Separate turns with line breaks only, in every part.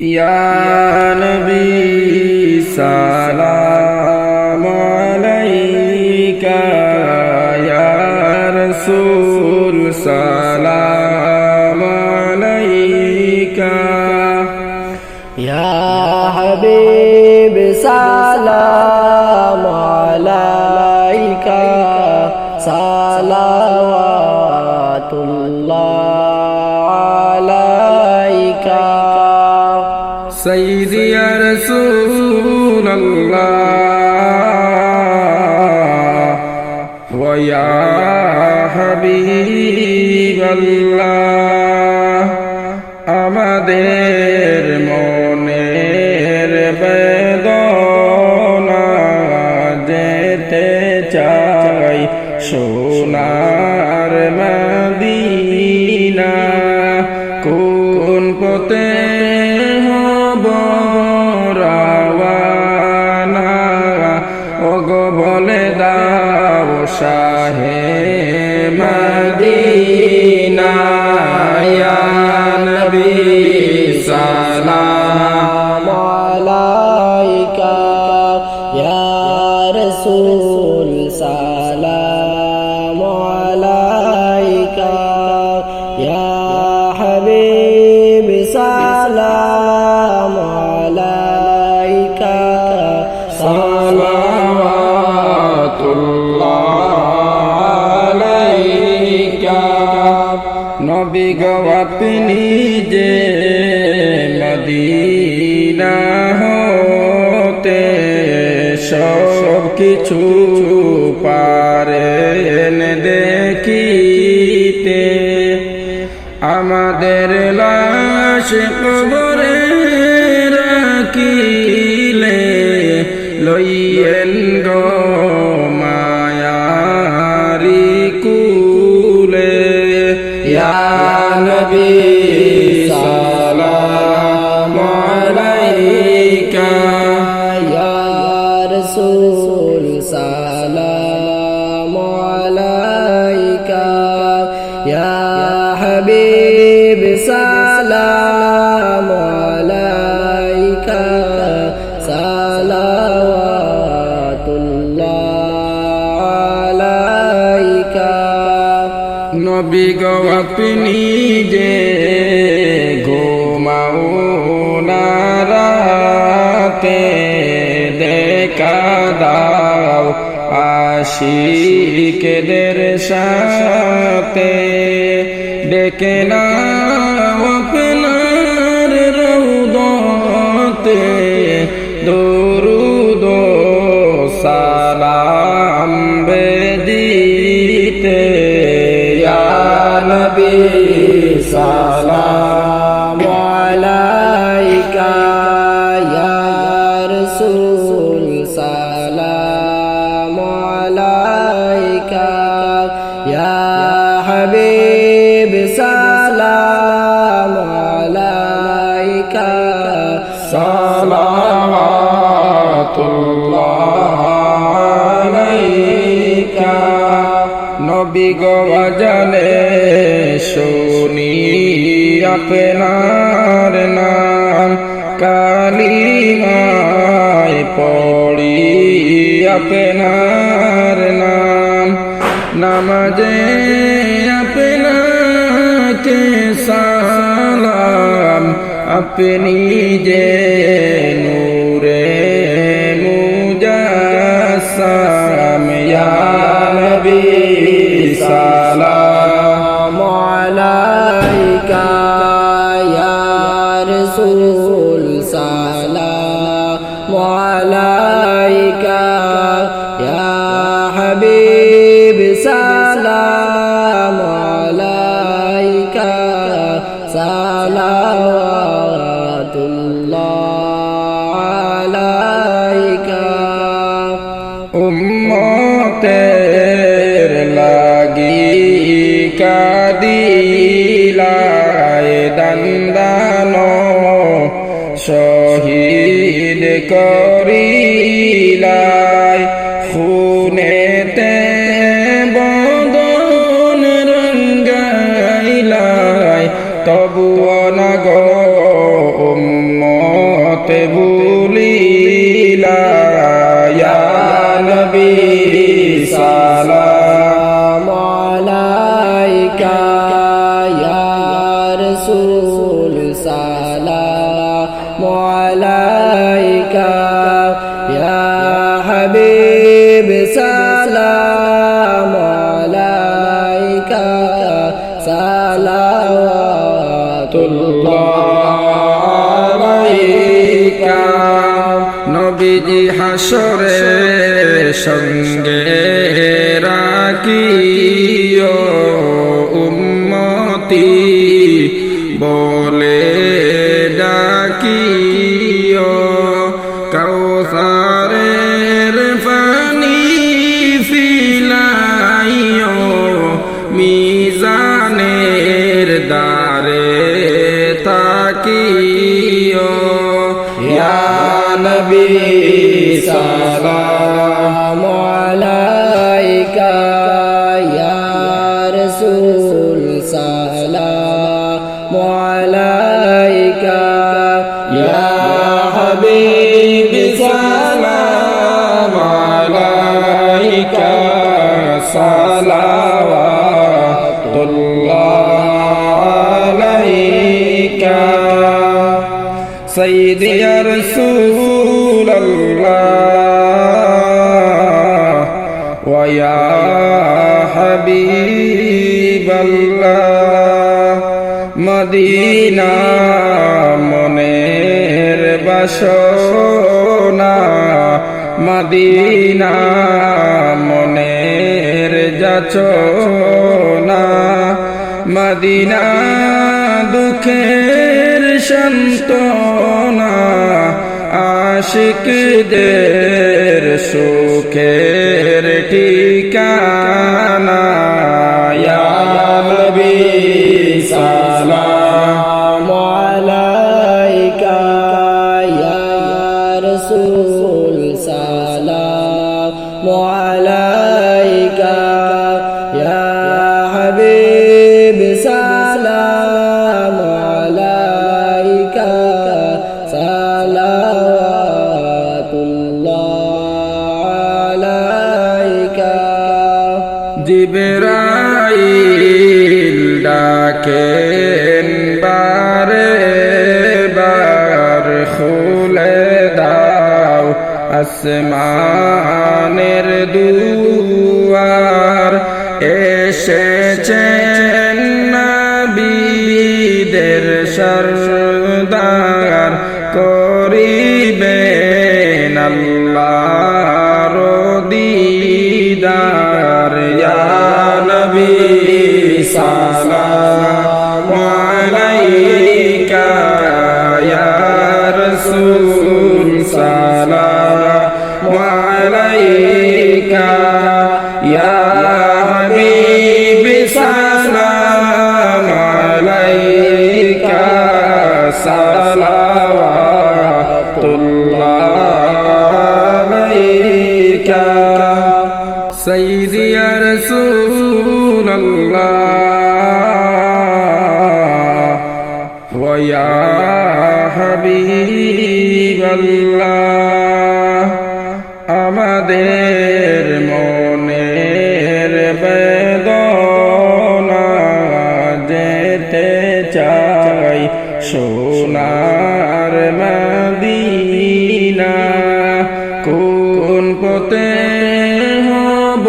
يا نبي سلام عليك يا رسول আল্লাহ, আমাদের মনের বেদনা যেতে চাই। সোনার মদিনা কোন পথে হব রাওয়ানা? ওগো বলে দাও, সা রসুল সালাম
আলাইকা, ইয়া হাবিব সালাম
আলাইকা, সালামাতুল্লাহ আলাইকা। নবী গো আপনি যে মদিনা হতে সব কিছু পারেন দেখিতে। আমাদের লাশ কবরে রাখিলে লইয়েন গো আপনি যে ঘুমাও না রাতে, দেখা দাও আশিকদের সাথে। ডেকে নাও আপনার রৌদতে দরুদ আপনার নাম কালিমায় পড়ি আপনার নাম। নামাজে আপনাকে সালাম আপনি যে সালাম
আলাইকা সালাওয়াতুল্লাহ আলাইকা।
উম্মতের লাগি কাদিলায় দান্দানো শহীদ
কর
নবীজি হাসরে সঙ্গে রাখিও উম্মতি। বলে ডাকিও সালাম
আলাইকা ইয়া রাসূল সালাম আলাইকা
ইয়া হাবিব সালাম আলাইকা সালাওয়াতুল্লাহ আলাইকা সাইয়্যিদি ইয়া রাসূলাল্লাহ মনের না মদিনা মনের যাচনা মদিনা দুঃখের সন্তনা আশিকদের সুখের আসমানের দুয়ার এসেছেন নবীদের সরদার করিবেন আল্লাহর হাবিব আমাদের মনের বেদনা যেতে চাই। সোনার মদিনা কোন পথে হব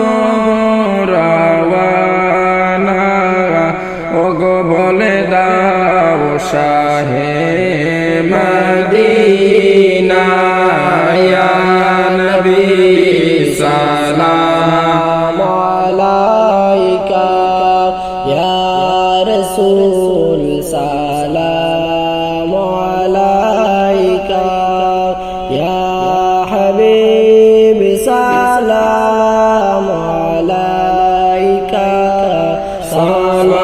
রাওয়ানা? ওগো বলে দাও
সাহেব রাসূল সালাম আলাইকা ইয়া হাবিব সালাম আলাইকা
সালাওয়াতুল্লাহ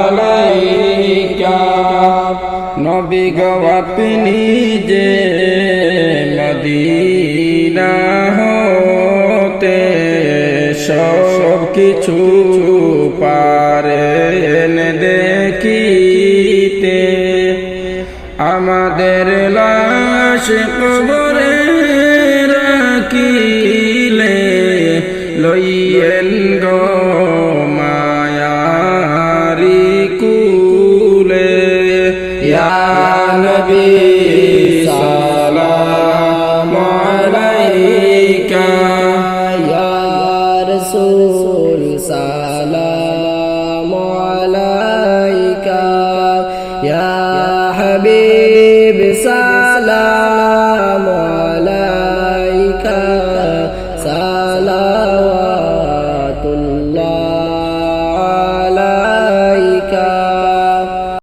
আলাইকা নবী গো আপনি যে কিছু পারেন দেখিতে। আমাদের লাশ কবরে রাখিলে লইয়েন
রসুল সালা